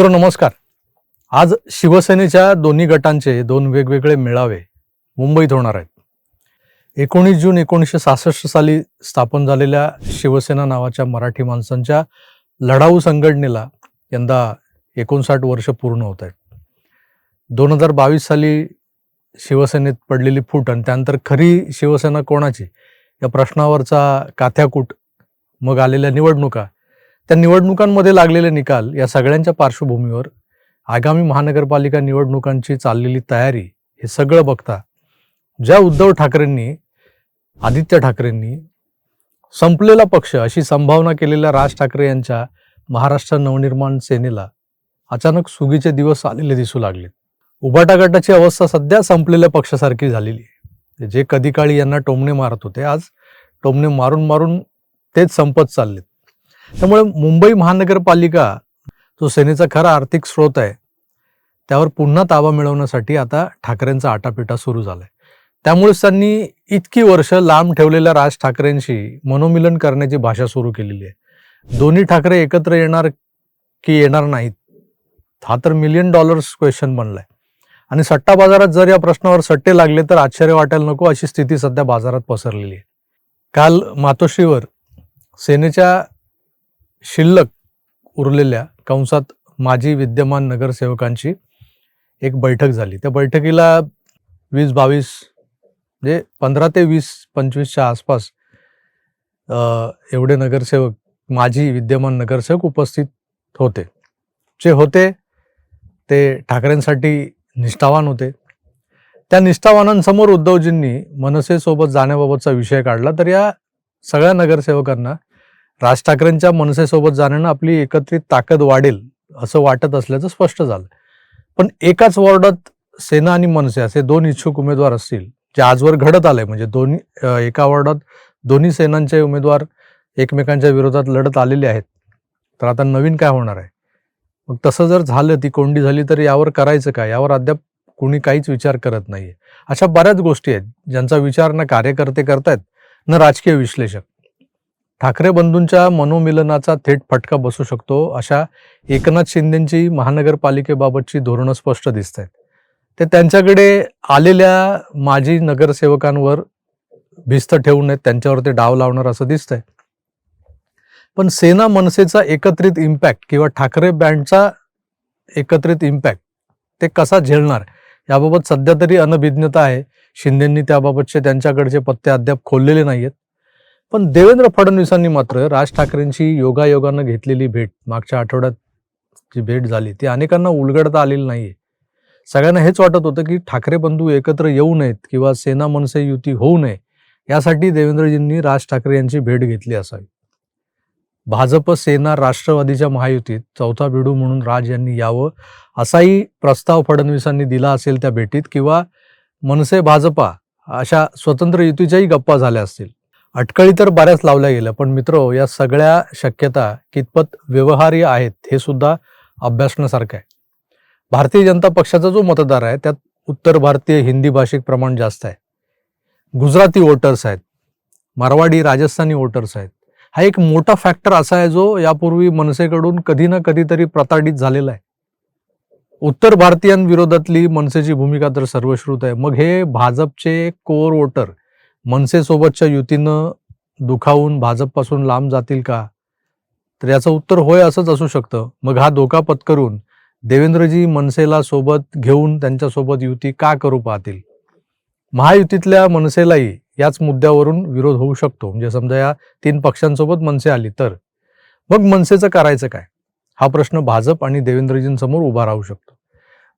मित्र नमस्कार. आज शिवसेनेच्या दोन्ही गटांचे दोन वेगवेगळे मेळावे मुंबईत होणार आहेत. एकोणीस जून एकोणीसशे सहासष्ट साली स्थापन झालेल्या शिवसेना नावाच्या मराठी माणसांच्या लढाऊ संघटनेला यंदा एकोणसाठ वर्ष पूर्ण होत आहेत. दोन हजार बावीस साली शिवसेनेत पडलेली फूट आणि त्यानंतर खरी शिवसेना कोणाची? या प्रश्नावरचा काथ्याकूट मग आलेल्या निवडणुका त्या निवडणुकांमध्ये लागलेले निकाल या सगळ्यांच्या पार्श्वभूमीवर आगामी महानगरपालिका निवडणुकांची चाललेली तयारी हे सगळं बघता ज्या उद्धव ठाकरेंनी आदित्य ठाकरेंनी संपलेला पक्ष अशी संभावना केलेल्या राज ठाकरे यांच्या महाराष्ट्र नवनिर्माण सेनेला अचानक सुगीचे दिवस आलेले दिसू लागले उभाटा गटाची अवस्था सध्या संपलेल्या पक्षासारखी झालेली आहे. जे कधी काळी यांना टोमणे मारत होते आज टोमणे मारून मारून तेच संपत चाललेत. त्यामुळे मुंबई महानगरपालिका जो सेनेचा खरा आर्थिक स्रोत आहे त्यावर पुन्हा ताबा मिळवण्यासाठी आता ठाकरेंचा आटापिटा सुरू झालाय. त्यामुळेच त्यांनी इतकी वर्ष लांब ठेवलेल्या राज ठाकरेंशी मनोमिलन करण्याची भाषा सुरू केलेली आहे. दोन्ही ठाकरे एकत्र येणार की येणार नाहीत हा तर मिलियन डॉलर्स क्वेश्चन बनलाय. आणि सट्टा बाजारात जर या प्रश्नावर सट्टे लागले तर आश्चर्य वाटायला नको अशी स्थिती सध्या बाजारात पसरलेली आहे. काल मातोश्रीवर सेनेच्या शिल्लक उरलेल्या कंसात माजी विद्यमान नगरसेवकांची एक बैठक झाली. त्या बैठकीला वीस बावीस म्हणजे पंधरा ते वीस पंचवीसच्या आसपास एवढे नगरसेवक माजी विद्यमान नगरसेवक उपस्थित होते. जे होते ते ठाकरेंसाठी निष्ठावान होते. त्या निष्ठावानांसमोर उद्धवजींनी मनसेसोबत जाण्याबाबतचा विषय काढला. तर या सगळ्या नगरसेवकांना राज ठाकरेंच्या मनसेसोबत जाण्यानं आपली एकत्रित ताकद वाढेल असं वाटत असल्याचं स्पष्ट झालं. पण एकाच वॉर्डात सेना आणि मनसे असे दोन इच्छुक उमेदवार असतील जे आजवर घडत आलंय म्हणजे दोन्ही एका वॉर्डात दोन्ही सेनांचे उमेदवार एकमेकांच्या विरोधात लढत आलेले आहेत तर आता नवीन काय होणार आहे? मग तसं जर झालं ती कोंडी झाली तर यावर करायचं काय? यावर अद्याप कोणी काहीच विचार करत नाहीये. अशा बऱ्याच गोष्टी आहेत ज्यांचा विचार ना कार्यकर्ते करतायत न राजकीय विश्लेषक. ठाकरे बंधूंच्या मनोमिलनाचा थेट फटका बसू शकतो अशा एकनाथ शिंदेची महानगरपालिकेबाबतची धोरणं स्पष्ट दिसत आहेत ते त्यांच्याकडे आलेल्या माजी नगरसेवकांवर भिस्त ठेवू नयेत त्यांच्यावर ते डाव लावणार असं दिसतंय. पण सेना मनसेचा एकत्रित इम्पॅक्ट किंवा ठाकरे बँडचा एकत्रित इम्पॅक्ट ते कसा झेलणार याबाबत सध्या तरी अनभिज्ञता आहे. शिंदेंनी त्याबाबतचे त्यांच्याकडचे पत्ते अद्याप खोललेले नाही आहेत पण देवेंद्र फडणवीसांनी मात्र राज ठाकरेंची योगायोगानं घेतलेली भेट मागच्या आठवड्यात जी भेट झाली ती अनेकांना उलगडता आलेली नाहीये. सगळ्यांना हेच वाटत होतं की ठाकरे बंधू एकत्र येऊ नयेत किंवा सेना मनसे युती होऊ नये यासाठी देवेंद्रजींनी राज ठाकरे यांची भेट घेतली असावी. भाजप सेना राष्ट्रवादीच्या महायुतीत चौथा बिडू म्हणून राज यांनी यावं असाही प्रस्ताव फडणवीसांनी दिला असेल त्या भेटीत किंवा मनसे भाजपा अशा स्वतंत्र युतीच्याही गप्पा झाल्या असतील. अटकळी तर बऱ्याच लावल्या गेल्या पण मित्र या सगळ्या शक्यता कितपत व्यवहार्य आहेत हे सुद्धा अभ्यासण्यासारखं आहे. भारतीय जनता पक्षाचा जो मतदार आहे त्यात उत्तर भारतीय हिंदी भाषिक प्रमाण जास्त आहे. गुजराती वोटर्स आहेत. मारवाडी राजस्थानी वोटर्स आहेत. हा एक मोठा फॅक्टर असा आहे जो यापूर्वी मनसेकडून कधी ना कधीतरी प्रताडित झालेला आहे. उत्तर भारतीयांविरोधातली मनसेची भूमिका तर सर्वश्रुत आहे. मग हे भाजपचे कोर वोटर मनसेसोबतच्या युतीनं दुखावून भाजपपासून लांब जातील का? तर याचं उत्तर होय असंच असू शकतं. मग हा धोका पत्करून देवेंद्रजी मनसेला सोबत घेऊन त्यांच्यासोबत युती का करू पाहतील? महायुतीतल्या मनसेलाही याच मुद्द्यावरून विरोध होऊ शकतो. म्हणजे समजा या तीन पक्षांसोबत मनसे आली तर. मग मनसेचं करायचं काय? हा प्रश्न भाजप आणि देवेंद्रजींसमोर उभा राहू शकतो.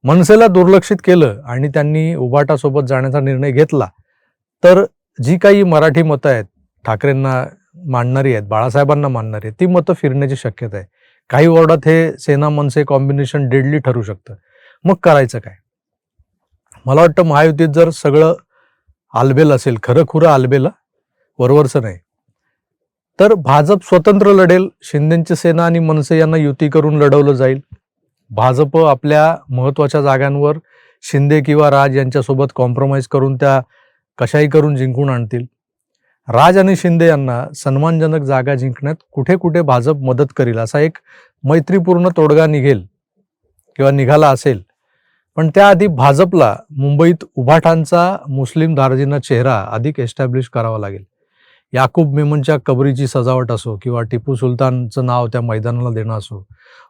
मनसेला दुर्लक्षित केलं आणि त्यांनी उभाटासोबत जाण्याचा निर्णय घेतला तर जी काही मराठी मतं आहेत ठाकरेंना मांडणारी आहेत बाळासाहेबांना मानणारी आहेत ती मतं फिरण्याची शक्यता आहे. काही वॉर्डात हे सेना मनसे कॉम्बिनेशन डेडली ठरू शकतं. मग करायचं काय? मला वाटतं महायुतीत जर सगळं आलबेल असेल खरं खुरं आलबेल वरवरचं नाही तर भाजप स्वतंत्र लढेल शिंदेची सेना आणि मनसे यांना युती करून लढवलं जाईल. भाजप आपल्या महत्त्वाच्या जागांवर शिंदे किंवा राज यांच्यासोबत कॉम्प्रोमाइज करून त्या कशाही करून जिंकून आणतील. राज आणि शिंदे यांना सन्मानजनक जागा जिंकण्यात कुठे कुठे भाजप मदत करील असा एक मैत्रीपूर्ण तोडगा निघेल किंवा निघाला असेल. पण त्याआधी भाजपला मुंबईत उभाठांचा मुस्लिम दार्जिना चेहरा अधिक एस्टॅब्लिश करावा लागेल. याकूब मेमनच्या कबरीची सजावट असो किंवा टिपू सुलतानचं नाव त्या मैदानाला देणं असो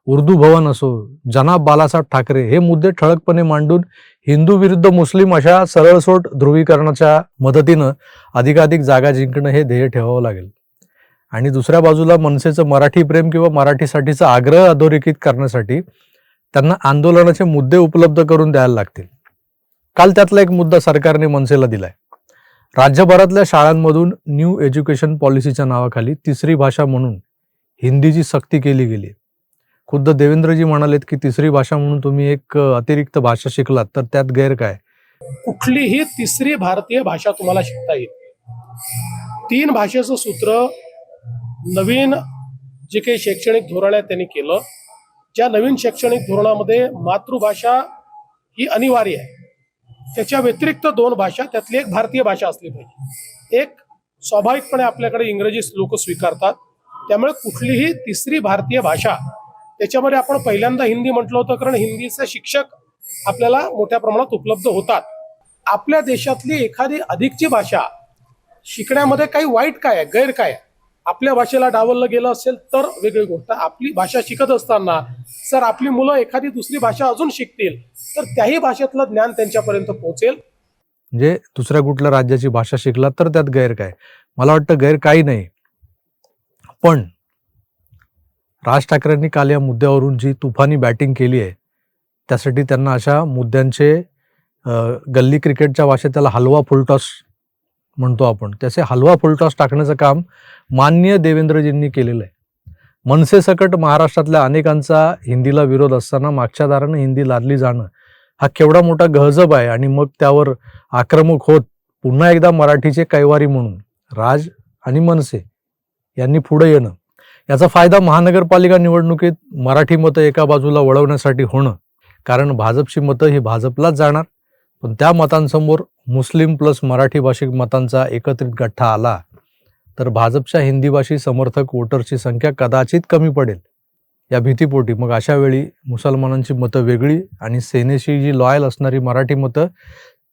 उर्दू भवन असो जनाब बालासाहेब ठाकरे हे मुद्दे ठळकपणे मांडून हिंदू विरुद्ध मुस्लिम अशा सरळसोट ध्रुवीकरणाच्या मदतीनं अधिकाधिक जागा जिंकणं हे ध्येय ठेवावं लागेल. आणि दुसऱ्या बाजूला मनसेचं मराठी प्रेम किंवा मराठीसाठीचा आग्रह अधोरेखित करण्यासाठी त्यांना आंदोलनाचे मुद्दे उपलब्ध करून द्यायला लागतील. काल त्यातला एक मुद्दा सरकारने मनसेला दिलाय. राज्यभरातल्या शाळांमधून न्यू एज्युकेशन पॉलिसीच्या नावाखाली तिसरी भाषा म्हणून हिंदीची सक्ती केली गेली. खुद्द देवेंद्रजी म्हणालेत की तिसरी भाषा म्हणून तुम्ही एक अतिरिक्त भाषा शिकलात तर त्यात गैर काय? कुठलीही तिसरी भारतीय भाषा तुम्हाला शिकता येईल तीन भाषेचं सूत्र नवीन जे काही शैक्षणिक धोरण आहे त्यांनी केलं. ज्या नवीन शैक्षणिक धोरणामध्ये मातृभाषा ही अनिवार्य आहे. त्याच्या व्यतिरिक्त दोन भाषा त्यातली एक भारतीय भाषा असली पाहिजे. एक स्वाभाविकपणे आपल्याकडे इंग्रजी लोक स्वीकारतात. त्यामुळे कुठलीही तिसरी भारतीय भाषा त्याच्यामध्ये आपण पहिल्यांदा हिंदी म्हटलं होतं कारण हिंदीचे शिक्षक आपल्याला मोठ्या प्रमाणात उपलब्ध होतात. आपल्या देशातली एखादी अधिकची भाषा शिकण्यामध्ये काही वाईट काय आहे गैर काय आहे? आपल्या भाषेला डावललं गेलं असेल तर वेगळी गोष्ट. आपली भाषा शिकत असताना सर आपली मुलं एखादी दुसरी भाषा अजून शिकतील तर त्याही भाषेतलं ज्ञान त्यांच्यापर्यंत पोहोचेल. म्हणजे दुसऱ्या कुठल्या राज्याची भाषा शिकला तर त्यात गैर काय? मला वाटतं गैर काही नाही. पण राज ठाकरेंनी काल या मुद्द्यावरून जी तुफानी बॅटिंग केली आहे त्यासाठी त्यांना अशा मुद्द्यांचे गल्ली क्रिकेटच्या भाषेत त्याला हलवा फुलटॉस म्हणतो आपण. त्याचे हलवा फुलटॉस टाकण्याचं काम मान्य देवेंद्रजींनी केलेलं आहे. मनसेसकट महाराष्ट्रातल्या अनेकांचा हिंदीला विरोध असताना मागच्या दारानं हिंदी लादली जाणं हा केवढा मोठा गहजब आहे आणि मग त्यावर आक्रमक होत पुन्हा एकदा मराठीचे कैवारी म्हणून राज आणि मनसे यांनी पुढे येणं. याचा फायदा महानगरपालिका निवडणुकीत मराठी मतं एका बाजूला वळवण्यासाठी होणं. कारण भाजपची मतं ही भाजपलाच जाणार. पण त्या मतांसमोर मुस्लिम प्लस मराठी भाषिक मतांचा एकत्रित गठ्ठा आला. तर भाजपच्या हिंदी भाषी समर्थक वोटरची संख्या कदाचित कमी पडेल. या भीतीपोटी. मग अशा वेळी मुसलमानांची मतं वेगळी आणि सेनेशी जी लॉयल असणारी मराठी मतं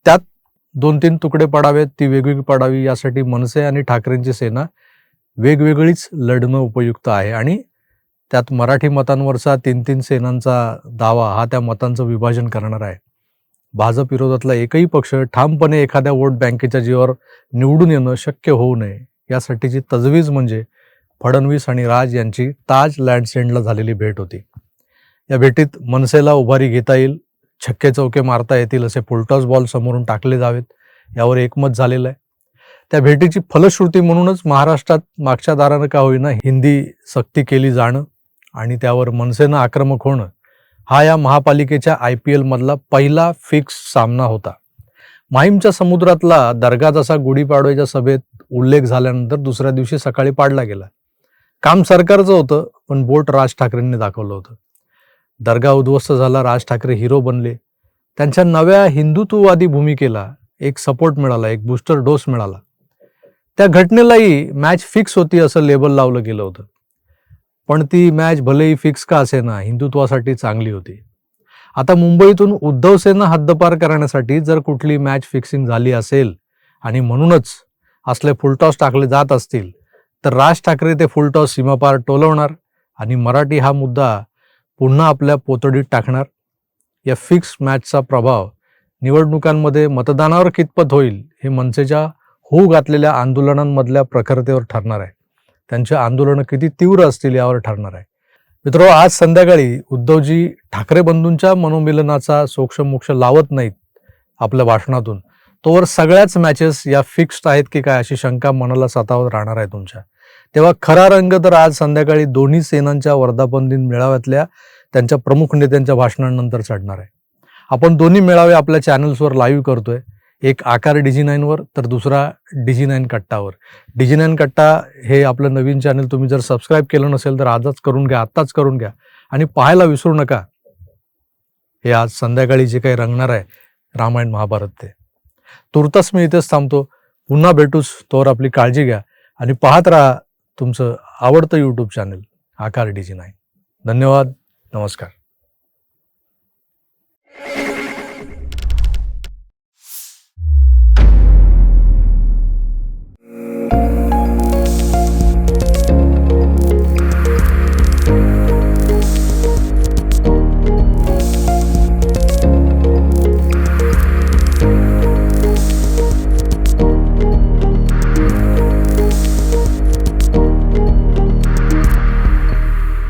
त्यात दोन तीन तुकडे पडावेत ती वेगवेगळी पडावी यासाठी मनसे आणि ठाकरेंची सेना वेगवेगळीच लढणं उपयुक्त आहे. आणि त्यात मराठी मतांवरचा तीन तीन सेनांचा दावा हा त्या मतांचं विभाजन करणार आहे. भाजप विरोधातला एकही पक्ष ठामपणे एखाद्या वोट बँकेच्या जीवावर निवडून येणं शक्य होऊ नये यासाठीची तजवीज म्हणजे फडणवीस आणि राज यांची ताज लँडसेंडला झालेली भेट होती. या भेटीत मनसेला उभारी घेता येईल छक्के चौके मारता येतील असे पुलटॉस बॉल समोरून टाकले जावेत यावर एकमत झालेलं आहे. त्या भेटीची फलश्रुती म्हणूनच महाराष्ट्रात मागच्या दारानं का होईना हिंदी सक्ती केली जाणं आणि त्यावर मनसेनं आक्रमक होणं हा या महापालिकेच्या आय पी एलमधला पहिला फिक्स सामना होता. माहीमच्या समुद्रातला दर्गा जसा गुढीपाडव्याच्या सभेत उल्लेख झाल्यानंतर दुसऱ्या दिवशी सकाळी पाडला गेला. काम सरकारचं होतं पण बोट राज ठाकरेंनी दाखवलं होतं. दर्गा उद्ध्वस्त झाला राज ठाकरे हिरो बनले. त्यांच्या नव्या हिंदुत्ववादी भूमिकेला एक सपोर्ट मिळाला एक बूस्टर डोस मिळाला. त्या घटनेलाही मॅच फिक्स होती असं लेबल लावलं गेलं होतं. पण ती मॅच भलेही फिक्स का असे ना हिंदुत्वासाठी चांगली होती. आता मुंबईतून उद्धव सेना हद्दपार करण्यासाठी जर कुठली मॅच फिक्सिंग झाली असेल आणि म्हणूनच असले फुलटॉस टाकले जात असतील तर राज ठाकरे ते फुलटॉस सीमापार टोलवणार आणि मराठी हा मुद्दा पुन्हा आपल्या पोतडीत टाकणार. या फिक्स मॅचचा प्रभाव निवडणुकांमध्ये मतदानावर कितपत होईल हे मनसेच्या होऊ घातलेल्या आंदोलनांमधल्या प्रखरतेवर ठरणार आहे. त्यांचे आंदोलनं किती तीव्र असतील यावर ठरणार आहे. मित्र आज संध्याकाळी उद्धवजी ठाकरे बंधूंच्या मनोमिलनाचा सोक्षमोक्ष लावत नाहीत आपल्या भाषणातून. तोवर सगळ्याच मॅचेस या फिक्स्ड आहेत की काय अशी शंका मनाला सतावत राहणार आहे तुमच्या. तेव्हा खरा रंग तर आज संध्याकाळी दोन्ही सेनांच्या वर्धापन दिन मेळाव्यातल्या त्यांच्या प्रमुख नेत्यांच्या भाषणांनंतर चढणार आहे. आपण दोन्ही मेळावे आपल्या चॅनल्सवर लाईव्ह करतोय. एक आकार डिजी नाईनवर तर दुसरा डिजी नाईन कट्टावर. डिजी नाईन कट्टा हे आपलं नवीन चॅनल तुम्ही जर सबस्क्राईब केलं नसेल तर आजच करून घ्या आत्ताच करून घ्या. आणि पाहायला विसरू नका. हे आज संध्याकाळी जे काही रंगणार आहे रामायण महाभारत ते. तुर्तास मी इथेच थांबतो. पुन्हा भेटूच तोवर आपली काळजी घ्या. आणि पाहत राहा तुमचं आवडतं यूट्यूब चॅनल आकार डीजी नाही धन्यवाद नमस्कार.